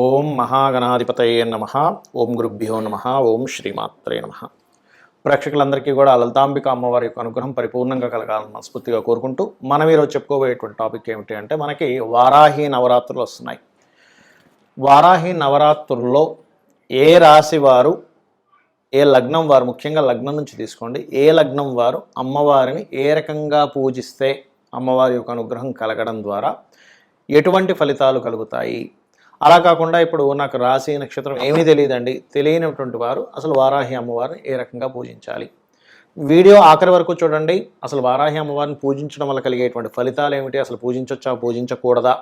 ఓం మహాగణాధిపతయే నమ. ఓం గురుభ్యో నమ. ఓం శ్రీమాత్రే నమ. ప్రేక్షకులందరికీ కూడా లలితాంబిక అమ్మవారి యొక్క అనుగ్రహం పరిపూర్ణంగా కలగాలని మనస్ఫూర్తిగా కోరుకుంటూ మనం ఈరోజు చెప్పుకోబోయేటువంటి టాపిక్ ఏమిటి అంటే మనకి వారాహి నవరాత్రులు వస్తున్నాయి. వారాహి నవరాత్రుల్లో ఏ రాశి వారు ఏ లగ్నం వారు ముఖ్యంగా లగ్నం నుంచి తీసుకోండి ఏ లగ్నం వారు అమ్మవారిని ఏ రకంగా పూజిస్తే అమ్మవారి యొక్క అనుగ్రహం కలగడం ద్వారా ఎటువంటి ఫలితాలు కలుగుతాయి? అలా కాకుండా ఇప్పుడు నాకు రాశి నక్షత్రం ఏమీ తెలియదండి. తెలియనటువంటి వారు అసలు వారాహి అమ్మవారిని ఏ రకంగా పూజించాలి? వీడియో ఆఖరి వరకు చూడండి. అసలు వారాహి అమ్మవారిని పూజించడం వల్ల కలిగేటువంటి ఫలితాలు ఏమిటి? అసలు పూజించవచ్చా పూజించకూడదా?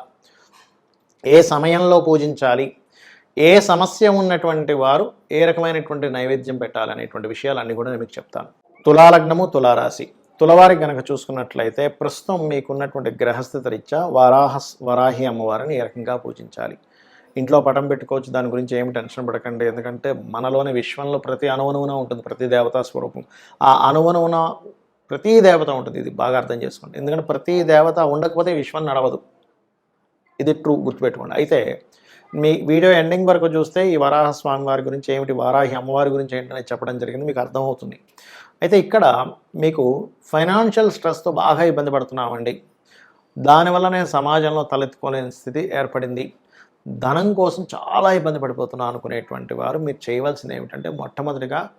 ఏ సమయంలో పూజించాలి? ఏ సమస్య ఉన్నటువంటి వారు ఏ రకమైనటువంటి నైవేద్యం పెట్టాలనేటువంటి విషయాలన్నీ కూడా నేను మీకు చెప్తాను. తులాలగ్నము తులారాశి. తులవారికి కనుక చూసుకున్నట్లయితే ప్రస్తుతం మీకున్నటువంటి గ్రహస్థితి రీత్యా వారాహ వరాహి అమ్మవారిని ఏ రకంగా పూజించాలి? ఇంట్లో పటం పెట్టుకోవచ్చు దాని గురించి ఏం టెన్షన్ పడకండి. ఎందుకంటే మనలోని విశ్వంలో ప్రతి అణువణువున ఉంటుంది ప్రతి దేవతా స్వరూపం. ఆ అణువణువున ప్రతి దేవత ఉంటుంది ఇది బాగా అర్థం చేసుకోండి. ఎందుకంటే ప్రతి దేవత ఉండకపోతే విశ్వం నడవదు. ఇది ట్రూ గుర్తుపెట్టుకోండి. అయితే మీ వీడియో ఎండింగ్ వరకు చూస్తే ఈ వరాహ స్వామి వారి గురించి ఏమిటి వారాహి అమ్మవారి గురించి ఏంటనేది చెప్పడం జరిగింది మీకు అర్థమవుతుంది. అయితే ఇక్కడ మీకు ఫైనాన్షియల్ స్ట్రెస్తో బాగా ఇబ్బంది పడుతున్నామండి. దానివల్ల నేను సమాజంలో తలెత్తుకోలేని స్థితి ఏర్పడింది. ధనం కోసం చాలా ఇబ్బంది పడిపోతున్నాను అనుకునేటువంటి వారు మీరు చేయవలసింది ఏమిటంటే మొట్టమొదటిగా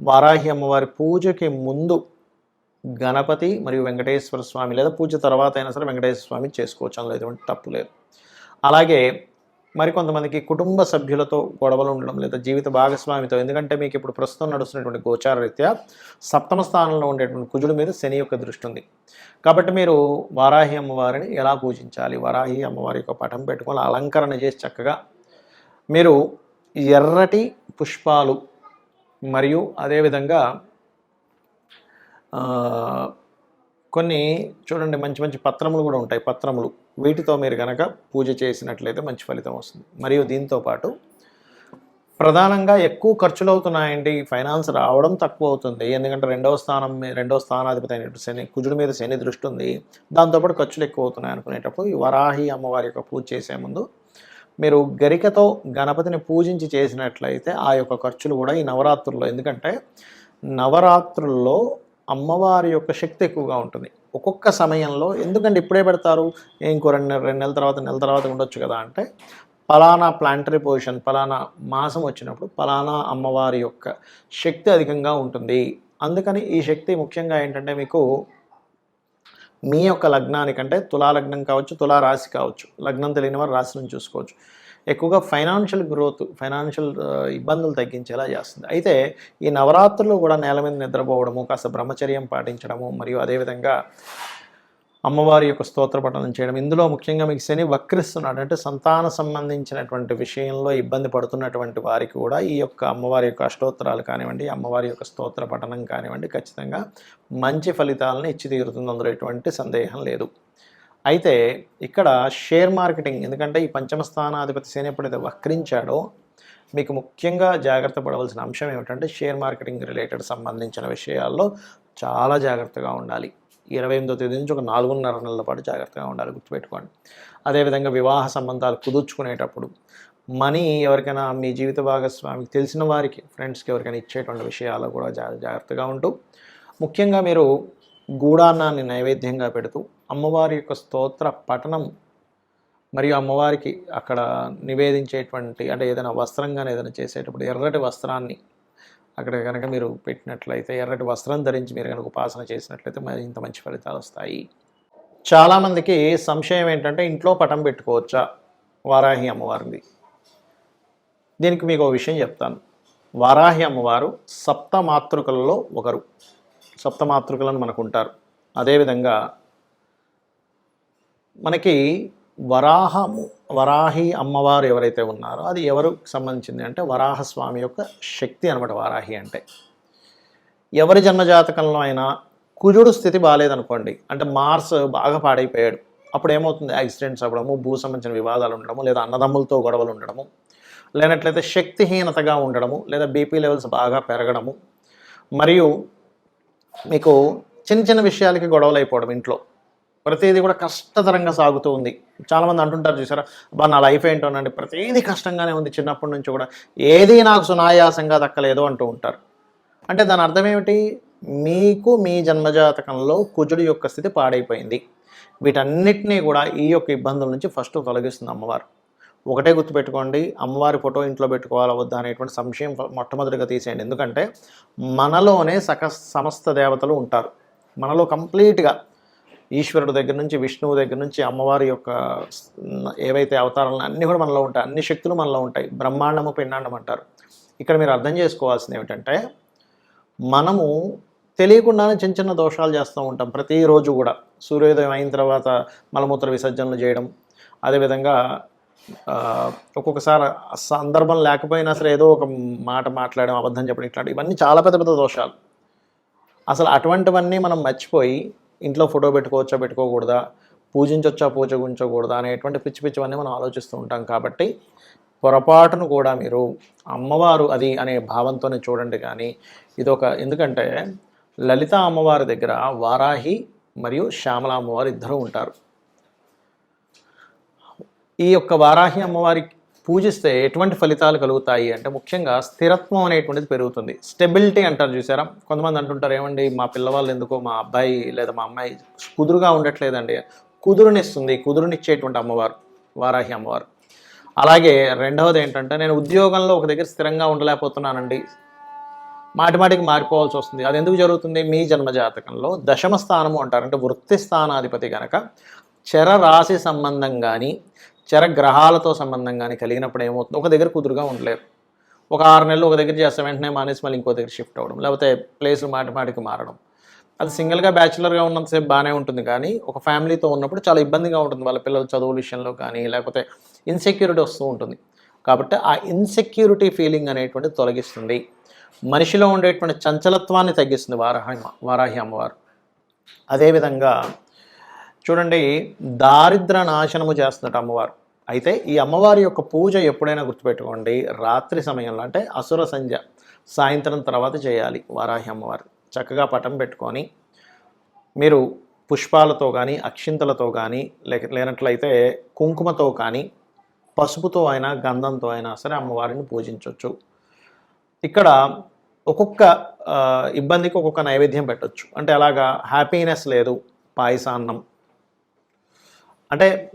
వారాహి అమ్మవారి పూజకి ముందు గణపతి మరియు వెంకటేశ్వర స్వామి లేదా పూజ తర్వాత అయినా సరే వెంకటేశ్వర స్వామి చేసుకోవచ్చు. అందులో ఎటువంటి తప్పు లేదు. అలాగే మరికొంతమందికి కుటుంబ సభ్యులతో గొడవలు ఉండడం లేదా జీవిత భాగస్వామితో ఎందుకంటే మీకు ఇప్పుడు ప్రస్తుతం నడుస్తున్నటువంటి గోచార రీత్యా సప్తమ స్థానంలో ఉండేటువంటి కుజుడి మీద శని యొక్క దృష్టి ఉంది. కాబట్టి మీరు వారాహి అమ్మవారిని ఎలా పూజించాలి? వారాహి అమ్మవారి యొక్క పటం పెట్టుకొని అలంకరణ చేసి చక్కగా మీరు ఎర్రటి పుష్పాలు మరియు అదేవిధంగా కొన్ని చూడండి మంచి మంచి పత్రములు కూడా ఉంటాయి. పత్రములు. వీటితో మీరు కనుక పూజ చేసినట్లయితే మంచి ఫలితం వస్తుంది. మరియు దీంతో పాటు ప్రధానంగా ఎక్కువ ఖర్చులు అవుతున్నాయండి ఫైనాన్స్ రావడం తక్కువ అవుతుంది ఎందుకంటే రెండవ స్థానం రెండవ స్థానాధిపతి అయినట్టు శని కుజుడి మీద శని దృష్టి ఉంది. దాంతోపాటు ఖర్చులు ఎక్కువ అవుతున్నాయి అనుకునేటప్పుడు ఈ వరాహి అమ్మవారి యొక్క పూజ చేసే ముందు మీరు గరికతో గణపతిని పూజించి చేసినట్లయితే ఆ యొక్క ఖర్చులు కూడా ఈ నవరాత్రుల్లో. ఎందుకంటే నవరాత్రుల్లో అమ్మవారి యొక్క శక్తి ఎక్కువగా ఉంటుంది. ఒక్కొక్క సమయంలో ఎందుకంటే ఇప్పుడే పెడతారు ఇంకో రెండు రెండు నెలల తర్వాత నెల తర్వాత ఉండొచ్చు కదా అంటే పలానా ప్లాంటరీ పొజిషన్ పలానా మాసం వచ్చినప్పుడు పలానా అమ్మవారి యొక్క శక్తి అధికంగా ఉంటుంది. అందుకని ఈ శక్తి ముఖ్యంగా ఏంటంటే మీకు మీ యొక్క లగ్నానికంటే తులా లగ్నం కావచ్చు తులా రాశి కావచ్చు లగ్నం తెలియని వారు రాశిని చూసుకోవచ్చు. ఎక్కువగా ఫైనాన్షియల్ గ్రోత్ ఫైనాన్షియల్ ఇబ్బందులు తగ్గించేలా చేస్తుంది. అయితే ఈ నవరాత్రులు కూడా నేల మీద నిద్రపోవడము కాస్త బ్రహ్మచర్యం పాటించడము మరియు అదేవిధంగా అమ్మవారి యొక్క స్తోత్ర పఠనం చేయడం. ఇందులో ముఖ్యంగా మీకు శని వక్రిస్తున్నాడు. అంటే సంతాన సంబంధించినటువంటి విషయంలో ఇబ్బంది పడుతున్నటువంటి వారికి కూడా ఈ యొక్క అమ్మవారి యొక్క అష్టోత్తరాలు కానివ్వండి అమ్మవారి యొక్క స్తోత్ర పఠనం కానివ్వండి ఖచ్చితంగా మంచి ఫలితాలను ఇచ్చి తీరుతుంది అందులో ఎటువంటి సందేహం లేదు. అయితే ఇక్కడ షేర్ మార్కెటింగ్ ఎందుకంటే ఈ పంచమ స్థానాధిపతి శని ఎప్పుడైతే వక్రించాడో మీకు ముఖ్యంగా జాగ్రత్త పడవలసిన అంశం ఏమిటంటే షేర్ మార్కెటింగ్ రిలేటెడ్ సంబంధించిన విషయాల్లో చాలా జాగ్రత్తగా ఉండాలి. ఇరవై ఎనిమిదో తేదీ నుంచి ఒక నాలుగున్నర నెలల పాటు జాగ్రత్తగా ఉండాలి గుర్తుపెట్టుకోండి. అదేవిధంగా వివాహ సంబంధాలు కుదుర్చుకునేటప్పుడు మనీ ఎవరికైనా మీ జీవిత భాగస్వామికి తెలిసిన వారికి ఫ్రెండ్స్కి ఎవరికైనా ఇచ్చేటువంటి విషయాలు కూడా జాగ్రత్తగా ఉంటూ ముఖ్యంగా మీరు గూడాన్నాన్ని నైవేద్యంగా పెడుతూ అమ్మవారి యొక్క స్తోత్ర పఠనం మరియు అమ్మవారికి అక్కడ నివేదించేటువంటి అంటే ఏదైనా వస్త్రంగానే ఏదైనా చేసేటప్పుడు ఎర్రటి వస్త్రాన్ని అక్కడ కనుక మీరు పెట్టినట్లయితే ఎర్రటి వస్త్రం ధరించి మీరు కనుక ఉపాసన చేసినట్లయితే మరి ఇంత మంచి ఫలితాలు వస్తాయి. చాలామందికి సంశయం ఏంటంటే ఇంట్లో పటం పెట్టుకోవచ్చా వారాహి అమ్మవారిది? దీనికి మీకు ఒక విషయం చెప్తాను. వారాహి అమ్మవారు సప్త మాతృకలలో ఒకరు. సప్తమాతృకలను మనకు ఉంటారు అదేవిధంగా మనకి వరాహము వరాహి అమ్మవారు ఎవరైతే ఉన్నారో అది ఎవరికి సంబంధించింది అంటే వరాహస్వామి యొక్క శక్తి అనమాట వరాహి అంటే. ఎవరి జన్మజాతకంలో అయినా కుజుడు స్థితి బాగాలేదనుకోండి అంటే మార్స్ బాగా పాడైపోయాడు అప్పుడు ఏమవుతుంది యాక్సిడెంట్స్ అవ్వడము భూ సంబంధించిన వివాదాలు ఉండడము లేదా అన్నదమ్ములతో గొడవలు ఉండడము లేనట్లయితే శక్తిహీనతగా ఉండడము లేదా బీపీ లెవెల్స్ బాగా పెరగడము మరియు మీకు చిన్న చిన్న విషయాలకి గొడవలు అయిపోవడం ఇంట్లో. ప్రతిదీ కూడా కష్టతరంగా సాగుతూ ఉంది. చాలామంది అంటుంటారు చూసారా బా నా లైఫ్ ఏంటోనండి ప్రతిదీ కష్టంగానే ఉంది చిన్నప్పటి నుంచి కూడా. ఏది నాకు సునాయాసంగా దక్కలేదు అంటూ ఉంటారు. అంటే దాని అర్థం ఏమిటి? మీకు మీ జన్మజాతకంలో కుజుడు యొక్క స్థితి పాడైపోయింది. వీటన్నిటినీ కూడా ఈ యొక్క ఇబ్బందుల నుంచి ఫస్ట్ తొలగిస్తుంది అమ్మవారు. ఒకటే గుర్తుపెట్టుకోండి అమ్మవారి ఫోటో ఇంట్లో పెట్టుకోవాలా వద్దా అనేటువంటి సంశయం మొట్టమొదటిగా తీసేయండి. ఎందుకంటే మనలోనే సక సమస్త దేవతలు ఉంటారు. మనలో కంప్లీట్గా ఈశ్వరుడు దగ్గర నుంచి విష్ణువు దగ్గర నుంచి అమ్మవారి యొక్క ఏవైతే అవతారాలను అన్నీ కూడా మనలో ఉంటాయి. అన్ని శక్తులు మనలో ఉంటాయి. బ్రహ్మాండము పిండాండం అంటారు. ఇక్కడ మీరు అర్థం చేసుకోవాల్సింది ఏమిటంటే మనము తెలియకుండానే చిన్న చిన్న దోషాలు చేస్తూ ఉంటాం. ప్రతిరోజు కూడా సూర్యోదయం అయిన తర్వాత మలమూత్ర విసర్జనలు చేయడం అదేవిధంగా ఒక్కొక్కసారి సందర్భం లేకపోయినా సరే ఏదో ఒక మాట మాట్లాడడం అబద్ధం చెప్పడం ఇట్లాంటి ఇవన్నీ చాలా పెద్ద పెద్ద దోషాలు. అసలు అటువంటివన్నీ మనం మర్చిపోయి ఇంట్లో ఫోటో పెట్టుకోవచ్చా పెట్టుకోకూడదా పూజించవచ్చా పూజగుంచకూడదా అనేటువంటి పిచ్చి పిచ్చివన్నీ మనం ఆలోచిస్తూ ఉంటాం కాబట్టి పొరపాటును కూడా మీరు అమ్మవారు అది అనే భావంతోనే చూడండి కానీ ఇదొక ఎందుకంటే లలిత అమ్మవారి దగ్గర వారాహి మరియు శ్యామల అమ్మవారు ఇద్దరు ఉంటారు. ఈ యొక్క వారాహి అమ్మవారి పూజిస్తే ఎటువంటి ఫలితాలు కలుగుతాయి? అంటే ముఖ్యంగా స్థిరత్వం అనేటువంటిది పెరుగుతుంది. స్టెబిలిటీ అంటారు చూసారా? కొంతమంది అంటుంటారు ఏమండి మా పిల్లవాళ్ళు ఎందుకో మా అబ్బాయి లేదా మా అమ్మాయి కుదురుగా ఉండట్లేదండి. కుదురునిస్తుంది కుదురునిచ్చేటువంటి అమ్మవారు వారాహి అమ్మవారు. అలాగే రెండవది ఏంటంటే నేను ఉద్యోగంలో ఒక దగ్గర స్థిరంగా ఉండలేకపోతున్నానండి. మాటి మాటికి మారిపోవాల్సి వస్తుంది. అది ఎందుకు జరుగుతుంది? మీ జన్మ జాతకంలో దశమ స్థానము అంటారు. అంటే వృత్తి స్థానాధిపతి కనుక చర రాశి సంబంధం కానీ చర గ్రహాలతో సంబంధం కానీ కలిగినప్పుడు ఏమవుతుంది ఒక దగ్గర కుదురుగా ఉండలేరు. ఒక ఆరు నెలలు ఒక దగ్గర చేస్తే వెంటనే మానేసి మళ్ళీ ఇంకో దగ్గర షిఫ్ట్ అవ్వడం లేకపోతే ప్లేసులు మాటి మాటికి మారడం. అది సింగిల్గా బ్యాచులర్గా ఉన్నంతసేపు బాగానే ఉంటుంది కానీ ఒక ఫ్యామిలీతో ఉన్నప్పుడు చాలా ఇబ్బందిగా ఉంటుంది వాళ్ళ పిల్లల చదువు విషయంలో కానీ లేకపోతే ఇన్సెక్యూరిటీ వస్తూ ఉంటుంది. కాబట్టి ఆ ఇన్సెక్యూరిటీ ఫీలింగ్ అనేటువంటిది తొలగిస్తుంది. మనిషిలో ఉండేటువంటి చంచలత్వాన్ని తగ్గిస్తుంది వారాహి వారాహి అమ్మవారు. అదేవిధంగా చూడండి దారిద్ర నాశనము చేస్తున్నట్టు అమ్మవారు. అయితే ఈ అమ్మవారి యొక్క పూజ ఎప్పుడైనా గుర్తుపెట్టుకోండి. రాత్రి సమయంలో అంటే అసుర సంధ్య. సాయంత్రం తర్వాత చేయాలి వారాహి అమ్మవారు. చక్కగా పటం పెట్టుకొని మీరు పుష్పాలతో కానీ అక్షింతలతో కానీ లేక లేనట్లయితే కుంకుమతో కానీ పసుపుతో అయినా గంధంతో అయినా సరే అమ్మవారిని పూజించవచ్చు ఇక్కడ ఒక్కొక్క ఇబ్బందికి ఒక్కొక్క నైవేద్యం పెట్టొచ్చు. అంటే అలాగా హ్యాపీనెస్ లేదు పాయసాన్నం. అంటే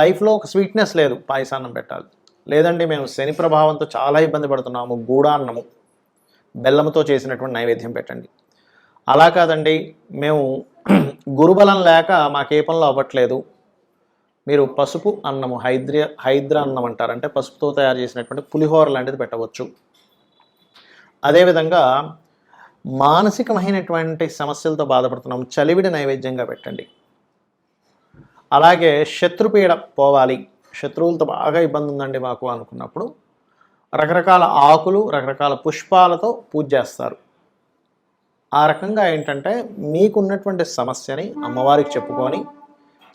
లైఫ్లో ఒక స్వీట్నెస్ లేదు పాయసాన్నం పెట్టాలి. లేదండి మేము శని ప్రభావంతో చాలా ఇబ్బంది పడుతున్నాము గూడాన్నము బెల్లంతో చేసినటువంటి నైవేద్యం పెట్టండి. అలా కాదండి మేము గురుబలం లేక మాకే పనులు అవ్వట్లేదు. మీరు పసుపు అన్నము హైద్ర హైద్ర అన్నం అంటారు. అంటే పసుపుతో తయారు చేసినటువంటి పులిహోర లాంటిది పెట్టవచ్చు. అదేవిధంగా మానసికమైనటువంటి సమస్యలతో బాధపడుతున్నాం చలివిడి నైవేద్యంగా పెట్టండి. అలాగే శత్రుపీడ పోవాలి. శత్రువులతో బాగా ఇబ్బంది ఉందండి మాకు అనుకున్నప్పుడు. రకరకాల ఆకులు రకరకాల పుష్పాలతో పూజ చేస్తారు. ఆ రకంగా ఏంటంటే మీకున్నటువంటి సమస్యని అమ్మవారికి చెప్పుకొని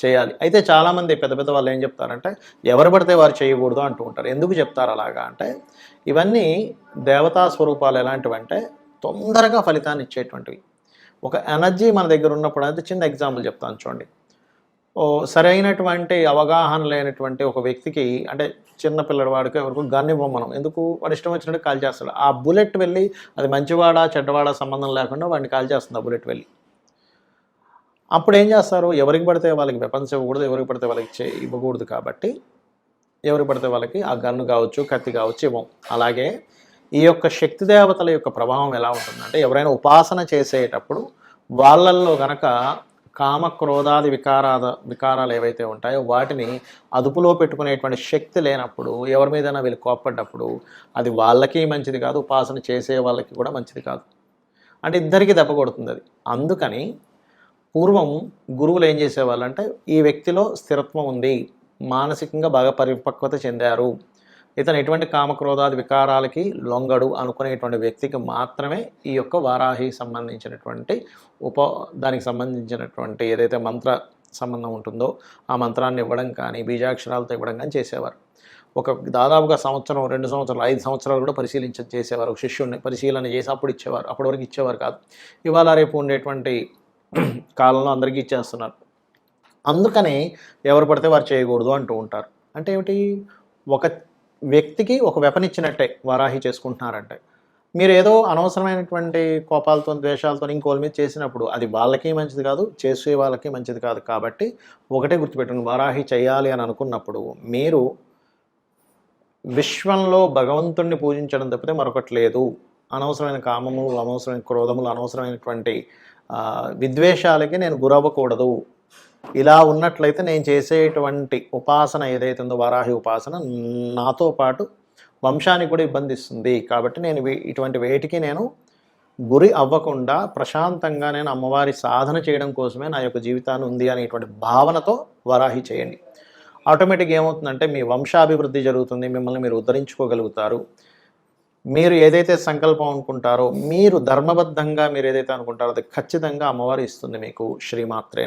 చేయాలి. అయితే చాలామంది పెద్ద పెద్ద వాళ్ళు ఏం చెప్తారంటే ఎవరు పడితే వారు చేయకూడదు అంటూ ఉంటారు. ఎందుకు చెప్తారు అలాగా అంటే ఇవన్నీ దేవతా స్వరూపాలు ఎలాంటివంటే తొందరగా ఫలితాన్ని ఇచ్చేటువంటివి. ఒక ఎనర్జీ మన దగ్గర ఉన్నప్పుడు అయితే చిన్న ఎగ్జాంపుల్ చెప్తాను చూడండి. సరైనటువంటి అవగాహన లేనటువంటి ఒక వ్యక్తికి అంటే చిన్న పిల్లవాడికి ఎవరికి గన్ ఇవ్వం మనం ఎందుకు? వాడు ఇష్టం వచ్చినట్టు కాల్ చేస్తాడు. ఆ బుల్లెట్ వెళ్ళి అది మంచివాడా చెడ్డవాడా సంబంధం లేకుండా వాడిని కాల్ చేస్తుంది ఆ బుల్లెట్ వెళ్ళి. అప్పుడు ఏం చేస్తారు? ఎవరికి పడితే వాళ్ళకి వెపన్స్ ఇవ్వకూడదు ఎవరికి పడితే వాళ్ళకి చే ఇవ్వకూడదు కాబట్టి ఎవరికి పడితే వాళ్ళకి ఆ గన్ను కావచ్చు కత్తి కావచ్చు ఇవ్వం. అలాగే ఈ యొక్క శక్తి దేవతల యొక్క ప్రభావం ఎలా ఉంటుందంటే ఎవరైనా ఉపాసన చేసేటప్పుడు వాళ్ళల్లో గనక కామ క్రోధాది వికారాద వికారాలు ఏవైతే ఉంటాయో వాటిని అదుపులో పెట్టుకునేటువంటి శక్తి లేనప్పుడు ఎవరి మీదైనా వీళ్ళు కోప్పడ్డప్పుడు అది వాళ్ళకి మంచిది కాదు ఉపాసన చేసే వాళ్ళకి కూడా మంచిది కాదు. అంటే ఇద్దరికి దెబ్బ కొడుతుంది అది. అందుకని పూర్వం గురువులు ఏం చేసేవాళ్ళు అంటే ఈ వ్యక్తిలో స్థిరత్వం ఉంది మానసికంగా బాగా పరిపక్వత చెందారు ఇతను ఎటువంటి కామక్రోధాది వికారాలకి లొంగడు అనుకునేటువంటి వ్యక్తికి మాత్రమే ఈ యొక్క వారాహి సంబంధించినటువంటి ఉప దానికి సంబంధించినటువంటి ఏదైతే మంత్ర సంబంధం ఉంటుందో ఆ మంత్రాన్ని ఇవ్వడం కానీ బీజాక్షరాలతో ఇవ్వడం కానీ చేసేవారు. ఒక దాదాపుగా సంవత్సరం రెండు సంవత్సరాలు ఐదు సంవత్సరాలు కూడా పరిశీలించ చేసేవారు. ఒక శిష్యుడిని పరిశీలన చేసి అప్పుడు ఇచ్చేవారు. అప్పటి వరకు ఇచ్చేవారు కాదు. ఇవాళ రేపు ఉండేటువంటి కాలంలో అందరికీ ఇచ్చేస్తున్నారు. అందుకని ఎవరు పడితే వారు చేయకూడదు అంటూ ఉంటారు. అంటే ఏమిటి? ఒక వ్యక్తికి ఒక వెపన్ ఇచ్చినట్టే వారాహి చేసుకుంటున్నారంటే. మీరు ఏదో అనవసరమైనటువంటి కోపాలతో ద్వేషాలతో ఇంకోళ్ళ మీద చేసినప్పుడు అది వాళ్ళకి మంచిది కాదు చేసే వాళ్ళకి మంచిది కాదు కాబట్టి ఒకటే గుర్తుపెట్టుకుని వారాహి చేయాలి అని అనుకున్నప్పుడు మీరు విశ్వంలో భగవంతుణ్ణి పూజించడం తప్పితే మరొకటి లేదు. అనవసరమైన కామములు అనవసరమైన క్రోధములు అనవసరమైనటువంటి విద్వేషాలకి నేను గురవ్వకూడదు. ఇలా ఉన్నట్లయితే నేను చేసేటువంటి ఉపాసన ఏదైతే ఉందో వారాహి ఉపాసన నాతో పాటు వంశానికి కూడా ఇబ్బందిస్తుంది. కాబట్టి నేను ఇటువంటి వేటికి నేను గురి అవ్వకుండా ప్రశాంతంగా నేను అమ్మవారి సాధన చేయడం కోసమే నా యొక్క జీవితాన్ని ఉంది అనేటువంటి భావనతో వరాహి చేయండి. ఆటోమేటిక్గా ఏమవుతుందంటే మీ వంశాభివృద్ధి జరుగుతుంది మిమ్మల్ని మీరు ఉద్ధరించుకోగలుగుతారు. మీరు ఏదైతే సంకల్పం అనుకుంటారో మీరు ధర్మబద్ధంగా మీరు ఏదైతే అనుకుంటారో అది ఖచ్చితంగా అమ్మవారు ఇస్తుంది మీకు శ్రీమాత్రే